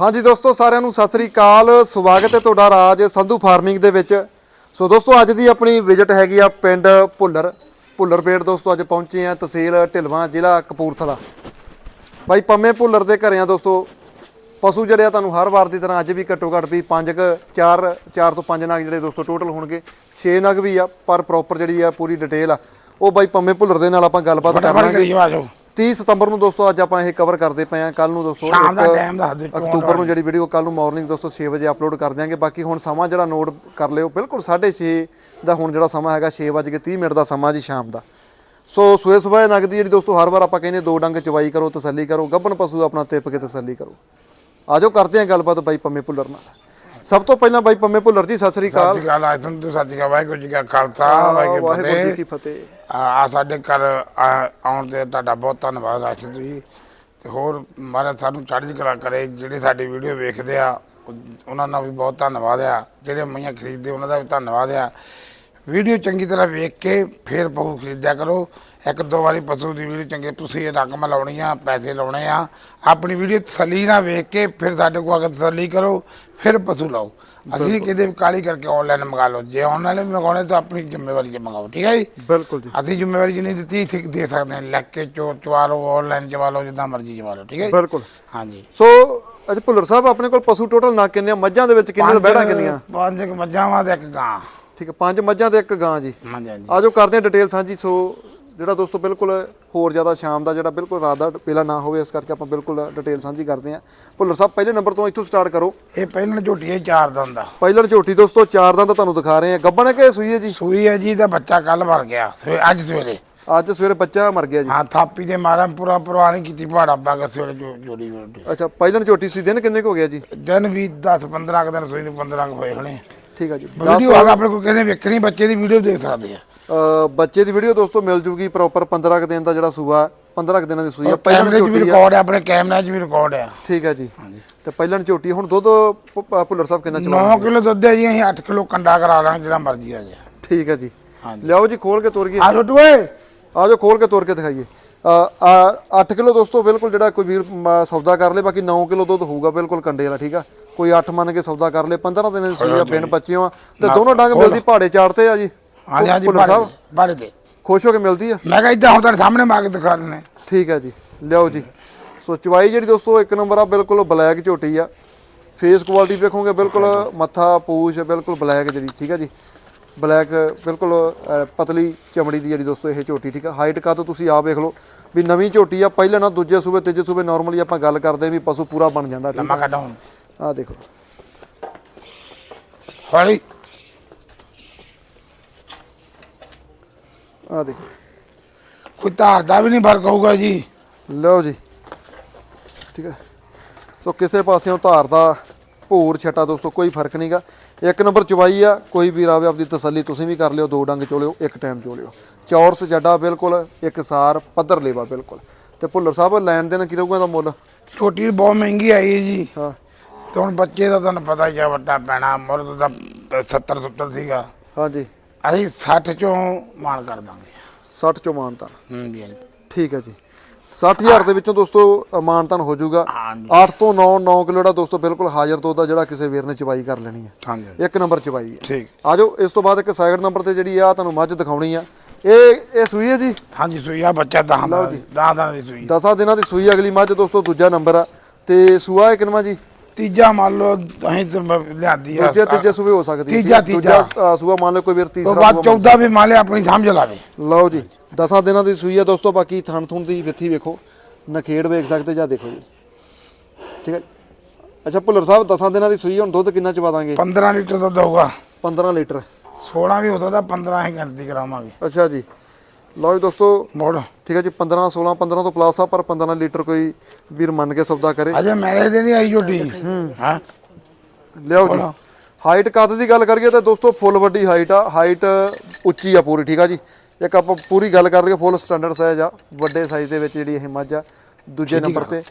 ਹਾਂਜੀ ਦੋਸਤੋ ਸਾਰਿਆਂ ਨੂੰ ਸਤਿ ਸ੍ਰੀ ਅਕਾਲ। ਸਵਾਗਤ ਹੈ ਤੁਹਾਡਾ ਰਾਜ ਸੰਧੂ ਫਾਰਮਿੰਗ ਦੇ ਵਿੱਚ। ਸੋ ਦੋਸਤੋ ਅੱਜ ਦੀ ਆਪਣੀ ਵਿਜ਼ਿਟ ਹੈਗੀ ਆ ਪਿੰਡ ਭੁੱਲਰ। ਭੁੱਲਰਪੇਟ ਦੋਸਤੋ ਅੱਜ ਪਹੁੰਚੇ ਆ ਤਹਿਸੀਲ ਢਿਲਵਾਂ ਜ਼ਿਲ੍ਹਾ ਕਪੂਰਥਲਾ। ਬਾਈ ਪੰਮੇ ਭੁੱਲਰ ਦੇ ਘਰੇ ਆ ਦੋਸਤੋ। ਪਸ਼ੂ ਜਿਹੜੇ ਆ ਤੁਹਾਨੂੰ ਹਰ ਵਾਰ ਦੀ ਤਰ੍ਹਾਂ ਅੱਜ ਵੀ ਘੱਟੋ ਘੱਟ ਵੀ 5 ਕ 4 4 ਤੋਂ 5 ਨਗ ਜਿਹੜੇ ਦੋਸਤੋ ਟੋਟਲ ਹੋਣਗੇ। 6 ਨਗ ਵੀ ਆ ਪਰ ਪ੍ਰੋਪਰ ਜਿਹੜੀ ਆ ਪੂਰੀ ਡਿਟੇਲ ਆ। ਉਹ ਬਾਈ ਪੰਮੇ ਭੁੱਲਰ ਦੇ ਨਾਲ ਆਪਾਂ ਗੱਲਬਾਤ ਕਰਾਂਗੇ। 30 ਸਤੰਬਰ ਨੂੰ ਦੋਸਤੋ ਅੱਜ ਆਪਾਂ ਇਹ ਕਵਰ ਕਰਦੇ ਪਏ ਆ ਕੱਲ ਨੂੰ ਦੋਸਤੋ ਸ਼ਾਮ ਦਾ time ਦੱਸ ਦਿਓ, ਅਕਤੂਬਰ ਨੂੰ ਜਿਹੜੀ ਵੀਡੀਓ ਕੱਲ ਨੂੰ ਮਾਰਨਿੰਗ ਦੋਸਤੋ 6 ਵਜੇ ਅਪਲੋਡ ਕਰ ਦਿਆਂਗੇ। ਬਾਕੀ ਹੁਣ ਸਮਾਂ ਜਿਹੜਾ ਨੋਟ ਕਰ ਲਿਓ ਬਿਲਕੁਲ 6:30 ਦਾ ਹੁਣ ਜਿਹੜਾ ਸਮਾਂ ਹੈਗਾ 6:30 ਮਿੰਟ ਦਾ ਸਮਾਂ ਜੀ ਸ਼ਾਮ ਦਾ। ਸੋ ਸੂਏ ਸਵਾਏ ਨਗਦੀ ਜਿਹੜੀ ਦੋਸਤੋ ਹਰ ਵਾਰ ਆਪਾਂ ਕਹਿੰਦੇ ਦੋ ਡੰਗ ਚਵਾਈ ਕਰੋ ਤਸੱਲੀ ਕਰੋ ਗੱਭਣ ਪਸ਼ੂ ਆਪਣਾ ਤਿੱਪ ਕੇ ਤਸੱਲੀ ਕਰੋ। ਆਜੋ ਕਰਦੇ ਆਂ ਗੱਲਬਾਤ ਬਾਈ ਪੰਮੇ ਭੁੱਲਰ ਨਾਲ। ਸਭ ਤੋਂ ਪਹਿਲਾਂ ਬਾਈ ਪੰਮੇ ਭੁੱਲਰ ਜੀ ਸਤਿ ਸ੍ਰੀ ਅਕਾਲ। ਸਤਿ ਸ਼੍ਰੀ ਅਕਾਲ ਆਜ ਤੁਹਾਨੂੰ ਸਤਿ ਸ਼੍ਰੀ ਅਕਾਲ ਵਾਹਿਗੁਰੂ ਜੀ ਕਾ ਖਾਲਸਾ ਵਾਹਿਗੁਰੂ ਜੀ ਕੀ ਫਤਿਹ। ਆ ਸਾਡੇ ਘਰ, ਆ- ਆਉਣ ਤੇ ਤੁਹਾਡਾ ਬਹੁਤ ਧੰਨਵਾਦ ਰਾਸ਼ਦ ਜੀ। ਤੇ ਹੋਰ ਮਹਾਰਾਜ ਸਾਨੂੰ ਚੜ੍ਹਦੀ ਕਲਾ ਕਰੇ, ਜਿਹੜੇ ਸਾਡੀ ਵੀਡੀਓ ਵੇਖਦੇ ਆ, ਉਹ- ਉਹਨਾਂ ਦਾ ਵੀ ਬਹੁਤ ਧੰਨਵਾਦ ਆ। ਜਿਹੜੇ ਮਈਆਂ ਖਰੀਦਦੇ, ਉਹਨਾਂ ਦਾ ਵੀ ਧੰਨਵਾਦ ਆ। ਵੀਡੀਓ ਚੰਗੀ ਤਰ੍ਹਾਂ ਵੇਖ ਕੇ ਫਿਰ ਪਸ਼ੂ ਖਰੀਦਿਆ ਕਰੋ। ਇੱਕ ਦੋ ਵਾਰੀ ਪਸ਼ੂ ਦੀ ਵੀਡੀਓ ਚੰਗੇ, ਤੁਸੀਂ ਇਹ ਰਕਮ ਲਾਉਣੀ ਆ, ਪੈਸੇ ਲਾਉਣੇ ਆ। ਆਪਣੀ ਵੀਡੀਓ ਤਸੱਲੀ ਨਾਲ ਵੇਖ ਕੇ ਫਿਰ ਸਾਡੇ ਕੋਲ ਆ ਕੇ ਤਸੱਲੀ ਕਰੋ, ਫਿਰ ਪਸ਼ੂ ਲਾਓ। ਅਸੀਂ ਨਹੀਂ ਕਹਿੰਦੇ ਵੀ ਕਾਲੀ ਕਰਕੇ ਆਨਲਾਈਨ ਮੰਗਾ ਲਓ। ਜੇ ਆਨਲਾਈਨ ਮੰਗਾਉਣੇ ਤਾਂ ਆਪਣੀ ਜ਼ਿੰਮੇਵਾਰੀ 'ਚ ਮੰਗਾਓ ਠੀਕ ਹੈ ਜੀ? ਬਿਲਕੁਲ ਜੀ। ਅਸੀਂ ਜ਼ਿੰਮੇਵਾਰੀ ਜਿੰਨੀ ਦਿੱਤੀ ਇੱਥੇ ਦੇ ਸਕਦੇ ਹਾਂ। ਲਿਖ ਕੇ ਚੋ ਚਵਾ ਲਓ ਆਨਲਾਈਨ ਚਵਾ ਲਓ ਜਿੱਦਾਂ ਮਰਜ਼ੀ ਚਵਾ ਲਓ ਠੀਕ ਹੈ ਜੀ? ਬਿਲਕੁਲ। ਹਾਂਜੀ। ਸੋ ਅੱਜ ਭੁੱਲਰ ਸਾਹਿਬ ਆਪਣੇ ਕੋਲ ਪਸ਼ੂ ਟੋਟਲ ਨਾ ਕਿੰਨੇ ਆ? ਮੱਝਾਂ ਦੇ ਵਿੱਚ ਕਿੰਨੇ ਬੈੜਾ ਕਿੰਨੀਆਂ? ਪੰਜ ਕੁ ਮੱਝਾਂ ਵਾਂ ਤੇ ਇੱਕ ਗਾਂ। ਠੀਕ ਹੈ ਪੰਜ ਮੱਝਾਂ ਤੇ ਇੱਕ ਗਾਂ ਜੀ। ਹਾਂਜੀ ਹਾਂਜੀ। ਆਜੋ ਕਰਦੇ ਆ ਡਿਟੇਲ ਸਾਂਝੀ ਸੋ ਜਿਹੜਾ ਦੋਸਤੋ ਬਿਲਕੁਲ ਹੋਰ ਜ਼ਿਆਦਾ ਸ਼ਾਮ ਦਾ ਜਿਹੜਾ ਬਿਲਕੁਲ ਰਾਤ ਦਾ ਪਹਿਲਾ ਨਾ ਹੋਵੇ ਇਸ ਕਰਕੇ ਆਪਾਂ ਬਿਲਕੁਲ ਡਿਟੇਲ ਸਾਂਝੀ ਕਰਦੇ ਆ ਭੁੱਲਰ ਸਾਹਿਬ ਪਹਿਲੇ ਨੰਬਰ ਤੋਂ ਇੱਥੋਂ ਸਟਾਰਟ ਕਰੋ। ਇਹ ਪਹਿਲਾਂ ਝੋਟੀ ਹੈ ਚਾਰ ਦੰਦ ਦਾ। ਪਹਿਲਰ ਝੋਟੀ ਦੋਸਤੋ ਚਾਰ ਦਾ ਤਾਂ ਤੁਹਾਨੂੰ ਦਿਖਾ ਰਹੇ ਆ ਗੱਬਣ ਹੈ ਕਿ ਸੂਈ ਹੈ ਜੀ? ਸੂਈ ਹੈ ਜੀ ਦਾ ਬੱਚਾ ਕੱਲ ਮਰ ਗਿਆ ਅੱਜ ਸਵੇਰੇ। ਅੱਜ ਸਵੇਰੇ ਬੱਚਾ ਮਰ ਗਿਆ ਜੀ। ਹਾਂ ਥਾਪੀ ਦੇ ਮਾਰਾ ਪੂਰਾ ਪੁਰਾਣੀ ਕੀਤੀ ਪਹਾੜਾ ਕੇ ਸਵੇਰੇ ਜੋੜੀ ਜੋੜੀ ਅੱਛਾ ਪਹਿਲਰ ਝੋਟੀ ਸੀ ਦਿਨ ਕਿੰਨੇ ਕੁ ਹੋ ਗਿਆ ਜੀ? ਦਿਨ ਵੀ 10 15 ਕੁ ਦਿਨ ਸੂਈ ਨੂੰ 15 ਕੁ ਹੋਏ ਹੋਣੇ। ਠੀਕ ਹੈ ਜੀ। ਵੀਡੀਓ ਆ ਆਪਣੇ ਕੋਲ ਕਹਿੰਦੇ ਵੇਖਣੀ ਬੱਚੇ ਦੀ ਵੀਡੀਓ ਦੇਖ ਸਕਦੇ ਆ। ਬੱਚੇ ਦੀ ਵੀਡੀਓ ਦੋਸਤੋ ਮਿਲ ਜੂਗੀ ਪ੍ਰੋਪਰ 15 ਕੁ ਦਿਨ ਦਾ ਜਿਹੜਾ ਸੂਆ 15 ਕੁ ਦਿਨਾਂ ਦੀ ਸੂਈ ਆ। 'ਚ ਵੀ ਰਿਕਾਰਡ ਹੈ ਆਪਣੇ ਕੈਮਰੇ 'ਚ ਵੀ ਰਿਕਾਰਡ ਹੈ ਠੀਕ ਹੈ ਜੀ। ਤੇ ਪਹਿਲਣ ਝੋਟੀ ਹੁਣ ਦੁੱਧ ਭੁੱਲਰ ਸਾਹਿਬ ਕਿੰਨਾ ਚਲਾ 9 ਕਿਲੋ ਦੁੱਧ ਹੈ ਜੀ ਅਸੀਂ 8 ਕਿਲੋ ਕੰਡਾ ਕਰਾ ਲਾਂਗੇ ਜਿਹੜਾ ਮਰਜ਼ੀ ਆ ਜਾਏ। ਠੀਕ ਹੈ ਜੀ। ਹਾਂਜੀ। ਲਿਆਓ ਜੀ ਖੋਲ ਕੇ ਤੁਰ ਗਏ ਆ ਛੋਟੂ ਓਏ। ਆਜੋ ਖੋਲ ਕੇ ਤੁਰ ਕੇ ਦਿਖਾਈਏ। 8 ਕਿਲੋ ਦੋਸਤੋ ਬਿਲਕੁਲ ਜਿਹੜਾ ਕੋਈ ਵੀਰ ਸੌਦਾ ਕਰ ਲੇ ਬਾਕੀ 9 ਕਿਲੋ ਦੁੱਧ ਹੋਊਗਾ ਬਿਲਕੁਲ ਕੰਡੇ ਵਾਲਾ ਠੀਕ ਆ? ਕੋਈ 8 ਮੰਨ ਕੇ ਸੌਦਾ ਕਰ ਲੇ 15 ਦਿਨਾਂ ਦੀ ਸੂਈ ਆ ਬਿਨ ਬੱਚਿਓ ਤੇ ਦੋਨੋਂ ਡੰਗ ਮਿਲਦੀ ਪਹਾੜੇ ਚਾੜਤੇ ਆ ਜੀ। ਹਾਂਜੀ ਹਾਂਜੀ ਭੁੱਲਰ ਸਾਹਿਬ ਬਾੜੇ ਤੇ ਖੁਸ਼ ਹੋ ਕੇ ਮਿਲਦੀ ਆ? ਮੈਂ ਕਿਹਾ ਇਦਾਂ ਹੁਣ ਤੁਹਾਡੇ ਸਾਹਮਣੇ ਮਾਰ ਕੇ ਦਿਖਾ ਦਿੰਨੇ ਠੀਕ ਹੈ ਜੀ ਲਿਆਓ ਜੀ। ਸੋ ਚਵਾਈ ਜਿਹੜੀ ਦੋਸਤੋ ਇੱਕ ਨੰਬਰ ਆ ਬਿਲਕੁਲ ਬਲੈਕ ਝੋਟੀ ਆ। ਫੇਸ ਕੁਆਲਿਟੀ ਵੇਖੋਗੇ ਬਿਲਕੁਲ ਮੱਥਾ ਪੂਛ ਬਿਲਕੁਲ ਬਲੈਕ ਜਿਹੜੀ ਠੀਕ ਹੈ ਜੀ। ਬਲੈਕ ਬਿਲਕੁਲ ਪਤਲੀ ਚਮੜੀ ਦੀ ਜਿਹੜੀ ਦੋਸਤੋ ਇਹ ਝੋਟੀ ਠੀਕ ਆ। ਹਾਈਟ ਕਾ ਤੋਂ ਤੁਸੀਂ ਆਪ ਵੇਖ ਲਓ ਵੀ ਨਵੀਂ ਝੋਟੀ ਆ ਪਹਿਲੇ ਨਾ ਦੂਜੇ ਸੂਬੇ ਤੀਜੇ ਸੂਬੇ ਨਾਰਮਲੀ ਆਪਾਂ ਗੱਲ ਕਰਦੇ ਵੀ ਪਸ਼ੂ ਪੂਰਾ ਬਣ ਜਾਂਦਾ ਠੀਕ ਲੰਮਾ ਕੱਢਾ ਹੁਣ। ਆ ਦੇਖੋ। ਹੌਲੀ। ਆ ਦੇਖੋ। ਕੋਈ ਧਾਰ ਦਾ ਵੀ ਨਹੀਂ ਫ਼ਰਕ ਹੋਊਗਾ ਜੀ। ਲਓ ਜੀ। ਠੀਕ ਹੈ। ਸੋ ਕਿਸੇ ਪਾਸਿਓਂ ਧਾਰ ਦਾ ਭੂਰ ਛਟਾ ਦੋਸਤੋ ਕੋਈ ਫ਼ਰਕ ਨਹੀਂਗਾ ਇੱਕ ਨੰਬਰ ਚਵਾਈ ਆ ਕੋਈ ਵੀ ਰਾਵੇ ਆਪਦੀ ਤਸੱਲੀ ਤੁਸੀਂ ਵੀ ਕਰ ਲਿਓ ਦੋ ਡੰਗ ਚੋਲਿਓ ਇੱਕ ਟਾਈਮ ਚੋਲਿਓ। ਚੌਰਸ ਜੱਡਾ ਬਿਲਕੁਲ ਇੱਕ ਸਾਰ ਪੱਧਰ ਲੇਵਾ ਬਿਲਕੁਲ। ਤੇ ਭੁੱਲਰ ਸਾਹਿਬ ਲੈਣ ਦੇਣ ਕੀ ਰਹੂਗਾ ਦਾ ਮੁੱਲ? ਛੋਟੀ ਬਹੁਤ ਮਹਿੰਗੀ ਆਈ ਹੈ ਜੀ। ਹਾਂ। ਤੇ ਹੁਣ ਬੱਚੇ ਦਾ ਤੁਹਾਨੂੰ ਪਤਾ ਹੀ ਆ ਵੱਡਾ ਪੈਣਾ ਮੁੱਲ ਦਾ 70 70 ਸੀਗਾ। ਹਾਂਜੀ। ਅਸੀਂ 60 ਚੋਂ ਮਾਨ ਕਰ ਦਾਂਗੇ। 60 ਚੋਂ ਮਾਨਤਾਨ ਹੂੰ ਜੀ ਹਾਂਜੀ। ਠੀਕ ਹੈ ਜੀ। 60000 ਦੇ ਵਿੱਚੋਂ ਦੋਸਤੋ ਮਾਨਤਾਨ ਹੋ ਜਾਊਗਾ। ਹਾਂਜੀ। 8 ਤੋਂ 9 9 ਕਿਲੋ ਦਾ ਦੋਸਤੋ ਬਿਲਕੁਲ ਹਾਜ਼ਰ ਤੋਂ ਦਾ ਜਿਹੜਾ ਕਿਸੇ ਵੀਰ ਨੇ ਚਵਾਈ ਕਰ ਲੈਣੀ ਹੈ। ਹਾਂਜੀ। ਇੱਕ ਨੰਬਰ ਚਵਾਈ ਹੈ। ਠੀਕ। ਆਜੋ ਇਸ ਤੋਂ ਬਾਅਦ ਇੱਕ ਸੈਕਿੰਡ ਨੰਬਰ ਤੇ ਜਿਹੜੀ ਆ ਤੁਹਾਨੂੰ ਮੱਝ ਦਿਖਾਉਣੀ ਆ। ਇਹ ਇਹ ਸੂਈ ਹੈ ਜੀ? ਹਾਂਜੀ ਸੂਈ ਆ ਬੱਚਾ ਦਹਾਂ ਦਾ। ਦਹਾਂ ਦਾ ਦੀ ਸੂਈ। 10 ਦਿਨਾਂ ਦੀ ਸੂਈ ਅਗਲੀ ਮੱਝ ਦੋਸਤੋ ਦੂਜਾ ਨੰਬਰ ਆ। ਤੇ ਸੂਆ ਹੈ ਕਿੰਨਵਾਂ ਜੀ? ਤੀਜਾ ਮੰਨ ਲਓ ਅਸੀਂ ਤੇ ਮ- ਲਿਆਦੀ ਆ ਦੂਜੇ ਤੀਜੇ ਸੂਏ ਹੋ ਸਕਦੀ ਹੈ। ਤੀਜਾ- ਦੂਜਾ ਅ, ਮੰਨ ਲਓ ਕੋਈ ਵੀਰ ਤੋਂ ਤੀਸਰਾ ਬਾਅਦ ਸੂਆ 14 ਵੀ ਮੰਨ ਲਿਆ ਆਪਣੀ ਸਮਝ ਲਾਵੇ। ਲਓ ਜੀ 10 ਦਿਨਾਂ ਦੀ ਸੂਈ ਆ ਦੋਸਤੋ ਬਾਕੀ ਥਣ ਥੁਣ ਦੀ ਵਿੱਥੀ ਵੇਖੋ। ਨਖੇੜ ਵੇਖ ਸਕਦੇ ਜਾਂ ਦੇਖੋ ਜੀ। ਠੀਕ ਹੈ। ਅੱਛਾ ਭੁੱਲਰ ਸਾਹਿਬ 10 ਦਿਨਾਂ ਦੀ ਸੂਈ ਹੁਣ ਦੁੱਧ ਕਿੰਨਾ ਚਵਾ ਦਾਂਗੇ? 15 ਲੀਟਰ ਦੁੱਧ ਹੋਊਗਾ। 15 ਲੀਟਰ। 16 ਵੀ ਹੁੰਦਾ ਤਾਂ 15 ਹੀ ਗਿਣਤੀ ਕਰਾਵਾਂਗੇ। ਅੱਛਾ ਜੀ। ਲਓ ਜੀ ਦੋਸਤੋ। ਮੋੜ। ਠੀਕ ਹੈ ਜੀ 15 16 15 ਤੋਂ ਪਲੱਸ ਆ ਪਰ 15 ਲੀਟਰ ਕੋਈ ਵੀਰ ਮੰਨ ਕੇ ਸੌਦਾ ਕਰੇ। ਅਜੇ ਮੈਲੇ ਦੇ ਨਹੀਂ ਆਈ ਝੋਟੀ ਹਾਂ। ਲਿਆਓ ਜੀ। ਹਾਈਟ ਕੱਦ ਦੀ ਗੱਲ ਕਰੀਏ ਤਾਂ ਦੋਸਤੋ ਫੁੱਲ ਵੱਡੀ ਹਾਈਟ ਆ। ਹਾਈਟ ਉੱਚੀ ਆ ਪੂਰੀ ਠੀਕ ਆ ਜੀ? ਇੱਕ ਆਪਾਂ ਪੂਰੀ ਗੱਲ ਕਰ ਲਈਏ ਫੁੱਲ ਸਟੈਂਡਰਡ ਸਾਈਜ਼ ਆ। ਵੱਡੇ ਸਾਈਜ਼ ਦੇ ਵਿੱਚ ਜਿਹੜੀ ਇਹ ਮੱਝ ਆ ਦੂਜੇ ਨੰਬਰ ਤੇ।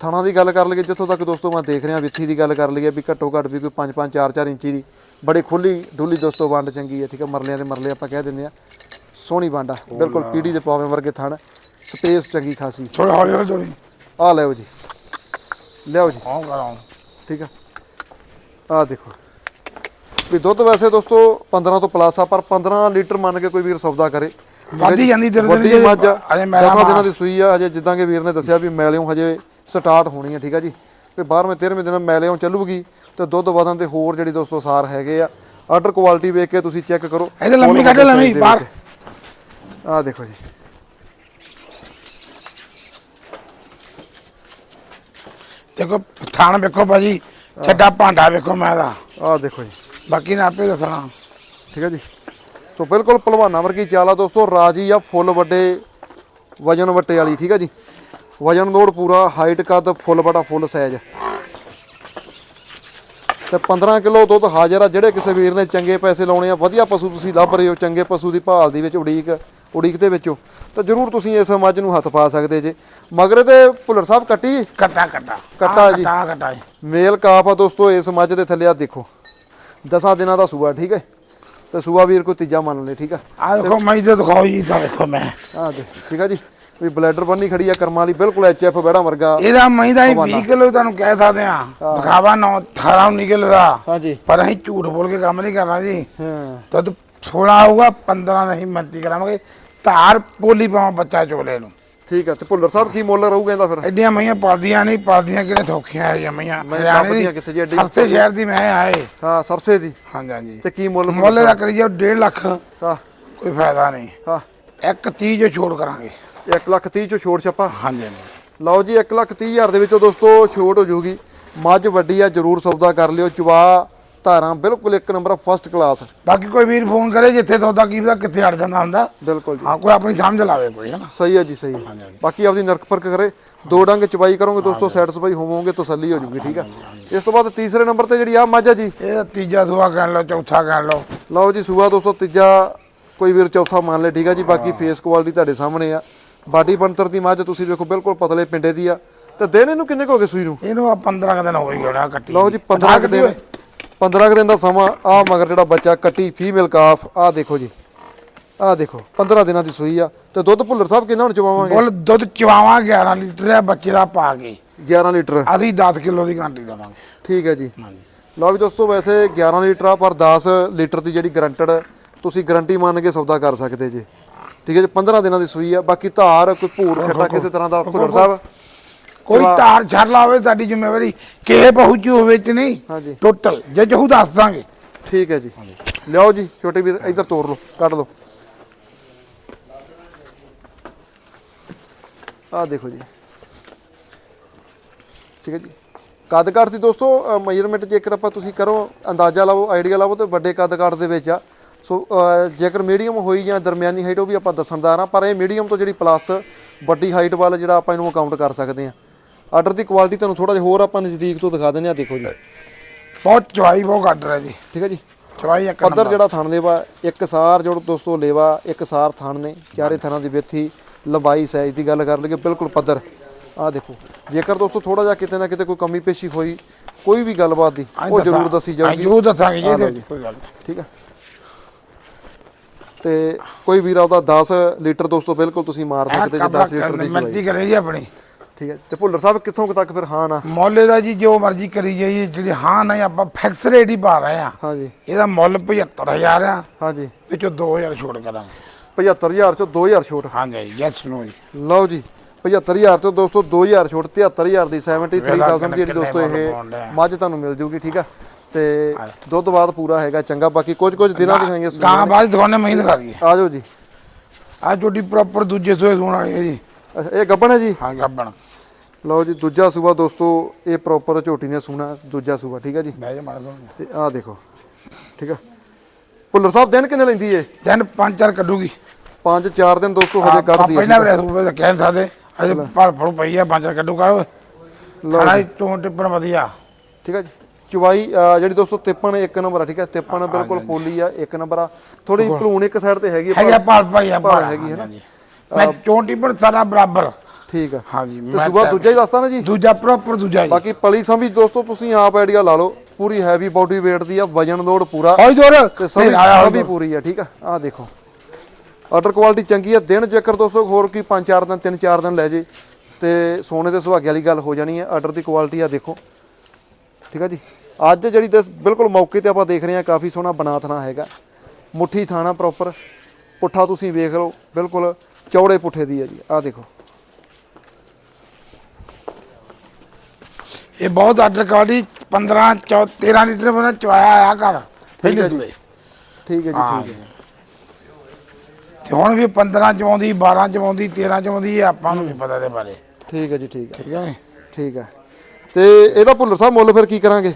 ਥਣਾ ਦੀ ਗੱਲ ਕਰ ਲਈਏ ਜਿੱਥੋਂ ਤੱਕ ਦੋਸਤੋ ਮੈਂ ਦੇਖ ਰਿਹਾ ਵਿੱਥੀ ਦੀ ਗੱਲ ਕਰ ਲਈਏ ਵੀ ਘੱਟੋ ਘੱਟ ਵੀ ਕੋਈ 5 5 4 4 ਇੰਚੀ ਦੀ। ਬੜੀ ਖੁੱਲੀ ਡੁੱਲੀ ਦੋਸਤੋ ਵੰਡ ਚੰਗੀ ਹੈ ਠੀਕ ਆ? ਮਰਲਿਆਂ ਦੇ ਮਰਲੇ ਆਪਾਂ ਕਹਿ ਦਿੰਦੇ ਆ। ਸੋਹਣੀ ਵੰਡ ਆ ਬਿਲਕੁਲ ਪੀੜੀ ਦੇ ਪਾਵੇਂ ਵਰਗੇ ਥਣ ਸਪੇਸ ਚੰਗੀ ਖਾਸੀ। ਥੋੜਾ ਹੌਲੀ ਹੌਲੀ ਦੋੜੀ ਆ ਲਿਓ ਜੀ। ਲਿਆਓ ਜੀ। ਹਾਂ ਕਰਾਉਂ ਠੀਕ ਆ। ਆ ਦੇਖੋ। ਵੀ ਦੁੱਧ ਵੈਸੇ ਦੋਸਤੋ 15 ਤੋਂ ਪਲੱਸ ਆ ਪਰ 15 ਲੀਟਰ ਮੰਨ ਕੇ ਕੋਈ ਵੀਰ ਸੌਦਾ ਕਰੇ। ਵੱਧ ਹੀ ਜਾਂਦੀ ਦਿਨ ਦਿਨ ਜੇ ਮੱਝ ਅਜੇ ਮੈਲਾ ਦਿਨਾਂ ਦੀ ਸੂਈ ਆ। ਹਜੇ ਜਿੱਦਾਂ ਕਿ ਵੀਰ ਨੇ ਦੱਸਿਆ ਵੀ ਮੈਲਿਓਂ ਹਜੇ ਸਟਾਰਟ ਹੋਣੀ ਆ ਠੀਕ ਆ ਜੀ। ਤੇ 12ਵੇਂ 13ਵੇਂ ਦਿਨ ਮੈਲਿਓਂ ਚੱਲੂਗੀ ਤੇ ਦੁੱਧ ਵਧਣ ਦੇ ਹੋਰ ਜਿਹੜੀ ਦੋਸਤੋ ਸਾਰ ਹੈਗੇ ਆ। ਆਰਡਰ ਕੁਆਲਿਟੀ ਵੇਖ ਕੇ ਤੁਸੀਂ ਚੈੱਕ ਕਰੋ। ਇਹਦੇ ਲੰਮੀ ਕੱਢ ਲੰਮੀ ਬਾਹਰ ਆ ਦੇਖੋ ਜੀ। ਦੇਖੋ ਥਾਣ ਵੇਖੋ ਭਾਜੀ ਛੱਡਾ ਭਾਂਡਾ ਵੇਖੋ ਮੈਂ ਦਾ। ਆ ਦੇਖੋ ਜੀ। ਬਾਕੀ ਨੇ ਆਪੇ ਦੱਸਣਾ। ਠੀਕ ਹੈ ਜੀ। ਸੋ ਬਿਲਕੁਲ ਪਹਿਲਵਾਨਾਂ ਵਰਗੀ ਚਾਲ ਆ ਦੋਸਤੋ ਰਾਜੀ ਆ ਫੁੱਲ ਵੱਡੇ ਵਜਨ ਵੱਟੇ ਵਾਲੀ ਠੀਕ ਹੈ ਜੀ। ਵਜਨ ਲੋਡ ਪੂਰਾ ਹਾਈਟ ਕੱਦ ਫੁੱਲ ਬੜਾ ਫੁੱਲ ਸਾਈਜ਼। ਤੇ 15 ਕਿਲੋ ਦੁੱਧ ਹਾਜ਼ਰ ਆ ਜਿਹੜੇ ਕਿਸੇ ਵੀਰ ਨੇ ਚੰਗੇ ਪੈਸੇ ਲਾਉਣੇ ਆ ਵਧੀਆ ਪਸ਼ੂ ਤੁਸੀਂ ਲੱਭ ਰਹੇ ਹੋ ਚੰਗੇ ਪਸ਼ੂ ਦੀ ਭਾਲ ਦੀ ਵਿੱਚ ਉਡੀਕ। ਉਡੀਕ ਦੇ ਵਿੱਚੋਂ। ਤਾਂ ਜਰੂਰ ਤੁਸੀਂ ਇਸ ਮੱਝ ਨੂੰ ਹੱਥ ਪਾ ਸਕਦੇ ਜੇ। ਮਗਰ ਤੇ ਭੁੱਲਰ ਸਾਹਿਬ ਕੱਟੀ ਕੱਟਾ ਕੱਟਾ। ਕੱਟਾ ਜੀ। ਕੱਟਾ ਕੱਟਾ। ਮੇਲ ਕਾਫ ਆ ਦੋਸਤੋ ਇਸ ਮੱਝ ਦੇ ਥੱਲੇ ਆ ਦੇਖੋ। ਦਸਾਂ ਦਿਨਾਂ ਦਾ ਸੂਆ ਠੀਕ ਹੈ? ਤੇ ਸੂਆ ਵੀਰ ਕੋਈ ਤੀਜਾ ਮੰਨ ਲੈ ਠੀਕ ਆ? ਆਹ ਦੇਖੋ ਮੈਂ ਤੇ ਦਿਖਾਓ ਜੀ ਤਾਂ ਵੇਖੋ ਮੈਂ। ਆ ਦੇ ਠੀਕ ਆ ਜੀ? ਵੀ ਬਲੈਡਰ ਬੰਨੀ ਖੜੀ ਆ ਕਰਮਾਂ ਵਾਲੀ ਬਿਲਕੁਲ ਐਚਐਫ ਬੈੜਾ ਵਰਗਾ ਇਹਦਾ ਮੈਂ ਦਾ 20 ਕਿਲੋ ਤੁਹਾਨੂੰ ਕਹਿ ਸਕਦੇ ਆ ਦਿਖਾਵਾ 9 18 19 ਕਿਲੋ ਦਾ। ਹਾਂਜੀ। ਪਰ ਅਸੀਂ ਝੂਠ ਬੋਲ ਕੇ ਕੰਮ ਨਹੀਂ ਕਰਨਾ ਜੀ। ਹਾਂ। ਤਦ 16 ਆਊਗਾ 15 ਨਹੀਂ ਮੰਤੀ ਕਰਾਂਗੇ ਧਾਰ ਪੋਲੀ ਪਾਵਾਂ ਬੱਚਾ ਚੋਲੇ ਨੂੰ। ਠੀਕ ਆ ਤੇ ਭੁੱਲਰ ਸਾਹਿਬ ਕੀ ਮੁੱਲ ਰਹੂਗਾ ਇਹਦਾ ਫਿਰ? ਐਡੀਆਂ ਮਈਆਂ ਪਾਲਦੀਆਂ ਨਹੀਂ ਪਾਲਦੀਆਂ ਕਿਹੜੇ ਸੌਖੀਆਂ ਮਈਆਂ ਹਰਿਆਣੇ ਕਿੱਥੇ ਜੀ ਐਡੀ? ਸਰਸੇ ਸ਼ਹਿਰ ਦੀ ਮੈਂ ਆਏ। ਹਾਂ ਸਰਸੇ ਦੀ। ਹਾਂਜੀ ਹਾਂਜੀ। ਤੇ ਕੀ ਮੁੱਲ ਮੁੱਲ ਦਾ ਕਰੀ ਜਾਓ 1.5 ਲੱਖ। ਹਾਂ। ਕੋਈ ਫਾਇਦਾ ਨਹੀਂ। ਹਾਂ। ਇੱਕ 30 ਜੋ ਛੋੜ ਕਰਾਂਗੇ। 1 ਲੱਖ 30 ਚੋਂ ਛੋੜ ਛੱਪਾ? ਹਾਂਜੀ ਹਾਂਜੀ। ਲਓ ਜੀ 1 ਲੱਖ 30 ਹਜ਼ਾਰ ਦੇ ਵਿੱਚੋਂ ਦੋਸਤੋ ਛੋਟ ਹੋ ਜਾਊਗੀ। ਮੱਝ ਵੱਡੀ ਆ ਜਰੂਰ ਸੌਦਾ ਕਰ ਲਿਓ। ਚਵਾ ਧਾਰਾਂ ਬਿਲਕੁਲ ਇੱਕ ਨੰਬਰ ਫਸਟ ਕਲਾਸ ਬਾਕੀ ਕੋਈ ਵੀਰ ਫੋਨ ਕਰੇ ਜਿੱਥੇ ਸੌਦਾ ਕੀ ਪਤਾ ਕਿੱਥੇ ਅੜ ਜਾਂਦਾ ਹੁੰਦਾ। ਬਿਲਕੁਲ ਜੀ। ਹਾਂ ਕੋਈ ਆਪਣੀ ਸਮਝ ਲਾਵੇ ਕੋਈ ਹਨਾ ਸਹੀ ਹੈ ਜੀ ਸਹੀ ਹੈ ਬਾਕੀ ਆਪਦੀ ਨਰਕ ਫ਼ਰਕ ਕਰੇ। ਦੋ ਡੰਗ ਚਵਾਈ ਕਰੋਗੇ ਦੋਸਤੋ ਸੈਟੀਸਫਾਈ ਹੋਵੋਗੇ ਤਸੱਲੀ ਹੋ ਜੂਗੀ ਠੀਕ ਆ? ਇਸ ਤੋਂ ਬਾਅਦ ਤੀਸਰੇ ਨੰਬਰ ਤੇ ਜਿਹੜੀ ਆ ਮੱਝ ਜੀ। ਇਹ ਤੀਜਾ ਸੁਆ ਕਹਿ ਲਓ ਚੌਥਾ ਕਹਿ ਲਓ। ਲਓ ਜੀ ਸੂਆ ਦੋਸਤੋ ਤੀਜਾ ਕੋਈ ਵੀਰ ਚੌਥਾ ਮੰਨ ਲੈ ਠੀਕ ਆ ਜੀ? ਬਾਕੀ ਫੇਸ ਕੁਆਲਿਟੀ ਤੁਹਾਡੇ ਸਾਹਮਣੇ ਆ। ਬਾਡੀ ਬੰਤਰ ਦੀ ਮੱਝ ਤੁਸੀਂ ਵੇਖੋ ਬਿਲਕੁਲ ਪਤਲੇ ਪਿੰਡੇ ਦੀ ਆ। ਤੇ ਦਿਨ ਇਹਨੂੰ ਕਿੰਨੇ ਕੁ ਹੋ ਗਏ ਸੂਈ ਨੂੰ? ਇਹਨੂੰ ਆ 15 ਕੁ ਦਿਨ ਹੋ ਗਏ ਗੜਾ ਕੱਟੀ ਲਓ ਜੀ 15 ਕੁ ਦਿਨ। 15 ਕੁ ਦਿਨ ਦਾ ਸਮਾਂ ਆ ਮਗਰ ਜਿਹੜਾ ਬੱਚਾ ਕੱਟੀ ਫੀਮੇਲ ਕਾਫ ਆ ਦੇਖੋ ਜੀ ਆ ਦੇਖੋ 15 ਦਿਨਾਂ ਦੀ ਸੂਈ ਆ। ਤੇ ਦੁੱਧ ਭੁੱਲਰ ਸਾਹਿਬ ਕਿੰਨਾ ਹੁਣ ਚਵਾਵਾਂਗੇ ਬੋਲ ਦੁੱਧ ਚਵਾਵਾਂ 11 ਲੀਟਰ ਆ ਬੱਚੇ ਦਾ ਪਾ ਕੇ। 11 ਲੀਟਰ। ਅਸੀਂ 10 ਕਿਲੋ ਦੀ ਗਾਂਟੀ ਦੇਵਾਂਗੇ। ਠੀਕ ਹੈ ਜੀ। ਹਾਂਜੀ। ਲਓ ਵੀ ਦੋਸਤੋ ਵੈਸੇ 11 ਲੀਟਰ ਆ ਪਰ 10 ਲੀਟਰ ਦੀ ਜਿਹੜੀ ਗਰੰਟਡ ਤੁਸੀਂ ਗਰੰਟੀ ਮੰਨ ਕੇ ਸੌਦਾ ਕਰ ਸਕਦੇ ਜੀ। ਠੀਕ ਹੈ ਜੀ 15 ਦਿਨਾਂ ਦੀ ਸੂਈ ਆ ਬਾਕੀ ਧਾਰ ਕੋਈ ਭੂਰ ਛੱਟਾ ਕਿਸੇ ਤਰ੍ਹਾਂ ਦਾ ਭੁੱਲਰ ਸਾਹਿਬ? ਕੋਈ ਤਾਰ ਛੱਡ ਲਾਵੇ ਸਾਡੀ ਜ਼ਿੰਮੇਵਾਰੀ ਕਿਸੇ ਪਹੁੰਚ ਹੋਵੇ ਚ ਨਹੀਂ। ਹਾਂਜੀ। ਟੋਟਲ ਜੇ ਜਹੂ ਦੱਸ ਦਾਂਗੇ। ਠੀਕ ਹੈ ਜੀ। ਲਿਆਓ ਜੀ ਛੋਟੇ ਵੀਰ ਇੱਧਰ ਤੋੜ ਲਓ ਕੱਢ ਲਓ। ਆਹ ਦੇਖੋ ਜੀ। ਠੀਕ ਹੈ ਜੀ। ਕੱਦ ਕਾਠ ਦੀ ਦੋਸਤੋ ਮੈਜ਼ਰਮੈਂਟ ਜੇਕਰ ਆਪਾਂ ਤੁਸੀਂ ਕਰੋ ਅੰਦਾਜ਼ਾ ਲਾਵੋ ਆਈਡੀਆ ਲਾਵੋ ਤੇ ਵੱਡੇ ਕੱਦ ਕਾਠ ਦੇ ਵਿੱਚ ਆ। ਸੋ ਜੇਕਰ ਮੀਡੀਅਮ ਹੋਈ ਜਾਂ ਦਰਮਿਆਨੀ ਹਾਈਟ ਉਹ ਵੀ ਆਪਾਂ ਦੱਸਣਦਾਰ ਆ ਪਰ ਇਹ ਮੀਡੀਅਮ ਤੋਂ ਜਿਹੜੀ ਪਲੱਸ ਵੱਡੀ ਹਾਈਟ ਵੱਲ ਜਿਹੜਾ ਆਪਾਂ ਇਹਨੂੰ ਕਾਊਂਟ ਕਰ ਸਕਦੇ ਆ ਆਰਡਰ ਦੀ ਕੁਆਲਿਟੀ ਤੁਹਾਨੂੰ ਥੋੜਾ ਜਿਹਾ ਹੋਰ ਆਪਾਂ ਨਜ਼ਦੀਕ ਤੋਂ ਦਿਖਾ ਦਿੰਦੇ ਆ ਦੇਖੋ ਜੀ। ਬਹੁਤ ਚਵਾਈ ਬਹੁਤ ਕੱਢ ਰਿਹਾ ਜੀ। ਠੀਕ ਹੈ ਜੀ। ਚਵਾਈ ਇੱਕ ਪੱਧਰ ਜਿਹੜਾ ਥਣ ਲੇਵਾ ਇੱਕ ਸਾਰ ਜੋ ਦੋਸਤੋ ਲੇਵਾ ਇੱਕ ਸਾਰ ਥਣ ਨੇ ਚਾਰੇ ਥਣਾਂ ਦੀ ਵਿੱਥੀ ਲੰਬਾਈ ਸਾਈਜ਼ ਦੀ ਗੱਲ ਕਰ ਲਈਏ ਬਿਲਕੁਲ ਪੱਧਰ। ਆਹ ਦੇਖੋ ਜੇਕਰ ਦੋਸਤੋ ਥੋੜਾ ਜਿਹਾ ਕਿਤੇ ਨਾ ਕਿਤੇ ਕੋਈ ਕਮੀ ਪੇਸ਼ੀ ਹੋਈ ਕੋਈ ਵੀ ਗੱਲਬਾਤ ਦੀ ਉਹ ਜ਼ਰੂਰ ਦੱਸਾਂ- ਜਾਊਗੀ। ਜ਼ਰੂਰ ਦੱਸਾਂਗੇ ਜੀ ਆ ਕੋਈ ਗੱਲ ਠੀਕ ਹੈ। ਤੇ ਕੋਈ ਵੀਰ ਆਪਦਾ 10 ਲੀਟਰ ਦੋਸਤੋ ਬਿਲਕੁਲ ਤੁਸੀਂ ਮਾਰ ਸਕਦੇ ਜੀ 10 ਲੀਟਰ ਦੀ ਮਰਜ਼ੀ ਚਵਾਈ ਕਰੇ ਜੀ ਆਪਣੀ। ਠੀਕ ਹੈ। ਤੇ ਭੁੱਲਰ ਸਾਹਿਬ ਕਿੱਥੋਂ ਕੁ ਤੱਕ ਫਿਰ ਹਾਂ ਨਾ ਮੁੱਲ ਦਾ ਜੀ ਜੋ ਮਰਜ਼ੀ ਕਰੀ ਜਾਈਏ ਜਿਹੜੀ ਹਾਂ ਨਹੀਂ ਆਪਾਂ ਫਿਕਸ ਰੇਟ ਹੀ ਪਾ ਰਹੇ ਆ। ਹਾਂਜੀ। ਇਹਦਾ ਮੁੱਲ 75000 ਆ। ਹਾਂਜੀ। ਵਿੱਚੋਂ 2000 ਛੋੜ ਕਰਾਂਗੇ। 75000 ਚੋਂ 2000 ਛੋਟ। ਹਾਂਜੀ ਜੈਸ ਨੋ ਜੀ। ਲਓ ਜੀ 75000 ਤੋਂ ਦੋਸਤੋ 2000 ਛੋਟ 73000 ਦੀ 73000 ਦੀ ਜਿਹੜੀ ਦੋਸਤੋ ਇਹ। ਮੱਝ ਤੁਹਾਨੂੰ ਮਿਲ ਜੂਗੀ ਠੀਕ ਆ? ਤੇ ਦੁੱਧ ਬਾਅਦ ਪੂਰਾ ਹੈਗਾ ਚੰਗਾ ਬਾਕੀ ਕੁਝ ਕੁਝ ਦਿਨਾਂ ਦਿਖਾਈਏ ਗਾਂ ਬਾਅਦ ਦੁਕਾਨੇ ਮੈਂ ਦਿਖਾ ਦਈਏ। ਆ ਜਾਓ ਜੀ। ਆ ਜੋਡੀ ਪ੍ਰੋਪਰ ਦੂਜੇ ਸੋਏ ਸੋਣ ਵਾਲੀ ਹੈ ਜੀ। ਅੱਛਾ ਇਹ ਗੱਬਣ ਹੈ ਜੀ? ਹਾਂ ਗੱਬਣ। ਲਓ ਜੀ ਦੂਜਾ ਸੂਬਾ ਦੋਸਤੋ ਇਹ ਪ੍ਰੋਪਰ ਝੋਟੀ ਨੇ ਸੂਣਾ ਦੂਜਾ ਸੂਬਾ ਠੀਕ ਆ ਜੀ? ਬਹਿ ਜਾ ਮਾਰ ਦੋ ਤੇ ਆਹ ਦੇਖੋ ਠੀਕ ਆ? ਭੁੱਲਰ ਸਾਹਿਬ ਦਿਨ ਕਿੰਨੇ ਲੈਂਦੀ ਏ? ਦਿਨ ਪੰਜ ਚਾਰ ਕੱਢੂਗੀ। 5-4 ਦਿਨ ਦੋਸਤੋ ਹਜੇ ਕੱਢਦੀ ਹੈ ਪਹਿਲਾਂ ਵੀ ਰੂਪੇ ਦਾ ਕਹਿ ਨੀ ਸਕਦੇ। ਅਜੇ ਭੜ ਫੜ ਪਈ ਆ ਪੰਜ ਚਾਰ ਕੱਢੂ ਕਰ ਹੀ ਟੋਂ ਟਿੱਪਣ ਵਧੀਆ। ਠੀਕ ਆ ਜੀ? ਚੁਵਾਈ ਜਿਹੜੀ ਦੋਸਤੋ ਤਿੱਪਣ ਇੱਕ ਨੰਬਰ ਆ ਠੀਕ ਆ? ਤਿੱਪਣ ਬਿਲਕੁਲ ਪੋਲੀ ਆ ਇੱਕ ਨੰਬਰ ਆ। ਥੋੜੀ ਭਲੂਣ ਇੱਕ ਸਾਈਡ ਤੇ ਹੈਗੀ ਆ, ਹੈਗਾ ਭੜ ਭਾਈ ਆ ਭੜ ਹੈਗੀ ਹੈ ਨਾ। ਮੈਂ ਚੋਂ ਟਿੱਪਣ ਸਾਰਾ ਬਰਾਬਰ। ਠੀਕ ਆ। ਹਾਂਜੀ ਤੇ ਮੈਂ ਸੂਬਾ ਤਾਂ- ਦੂਜਾ ਹੀ ਦੱਸਦਾ ਨਾ ਜੀ। ਦੂਜਾ ਪ੍ਰੋਪਰ ਦੂਜਾ ਜੀ। ਬਾਕੀ ਪਲੀ ਸੰਭੀ ਦੋਸਤੋ ਤੁਸੀਂ ਆਪ ਆਈਡੀਆ ਲਾ ਲਓ। ਪੂਰੀ ਹੈਵੀ ਬਾਡੀ weight ਦੀ ਆ ਵਜਨ ਲੋਡ ਪੂਰਾ। ਹੋਈ ਦੋਰ ਤੇ ਸਭੀ ਸਭੀ ਪੂਰੀ ਆ ਠੀਕ ਆ? ਆਹ ਦੇਖੋ। ਆਰਡਰ ਕੁਆਲਿਟੀ ਚੰਗੀ ਆ। ਦਿਨ ਜੇਕਰ ਦੋਸਤੋ ਹੋਰ ਕੀ 5-4 ਦਿਨ 3-4 ਦਿਨ ਲੈ ਜੇ ਤੇ ਸੋਨੇ ਦੇ ਸੁਹਾਗੇ ਵਾਲੀ ਗੱਲ ਹੋ ਜਾਣੀ ਹੈ ਆਰਡਰ ਦੀ ਕੁਆਲਿਟੀ ਆ ਦੇਖੋ। ਠੀਕ ਆ ਜੀ? ਅੱਜ ਜਿਹੜੀ ਦਸ ਬਿਲਕੁਲ ਮੌਕੇ ਤੇ ਆਪਾਂ ਦੇਖ ਰਹੇ ਹਾਂ ਕਾਫੀ ਸੋਹਣਾ ਬਣਾ ਥਣਾ ਹੈਗਾ। ਮੁੱਠੀ ਥਾਣਾ ਪ੍ਰੋਪਰ ਪੁੱਠਾ ਤੁਸੀਂ ਵੇਖ ਲਓ। ਬਿਲਕੁਲ ਚੌੜੇ ਪੁੱਠੇ ਦੀ ਹੈ ਜੀ। ਆਹ ਦੇਖੋ। ਇਹ ਬਹੁਤ ਆਰਡਰ ਕਾਲੀ 15 ਚੌ 13 ਲੀਟਰ ਬਣਾ ਚਵਾਇਆ ਆਇਆ ਘਰ ਪਹਿਲੇ। ਦੂਏ। ਠੀਕ ਹੈ ਜੀ ਹਾਂ। ਠੀਕ ਹੈ ਤੇ ਹੁਣ ਵੀ 15 ਚਵਾਉਂਦੀ 12 ਚਵਾਉਂਦੀ 13 ਚਵਾਉਂਦੀ ਇਹ ਆਪਾਂ ਨੂੰ ਨਹੀਂ ਪਤਾ ਦੇ ਬਾਰੇ। ਠੀਕ ਹੈ ਜੀ ਠੀਕ ਹੈ। ਠੀਕ ਹੈ? ਠੀਕ ਹੈ। ਤੇ ਇਹਦਾ ਭੁੱਲਰ ਸਾਹਿਬ ਮੁੱਲ ਫਿਰ ਕੀ ਕਰਾਂਗੇ?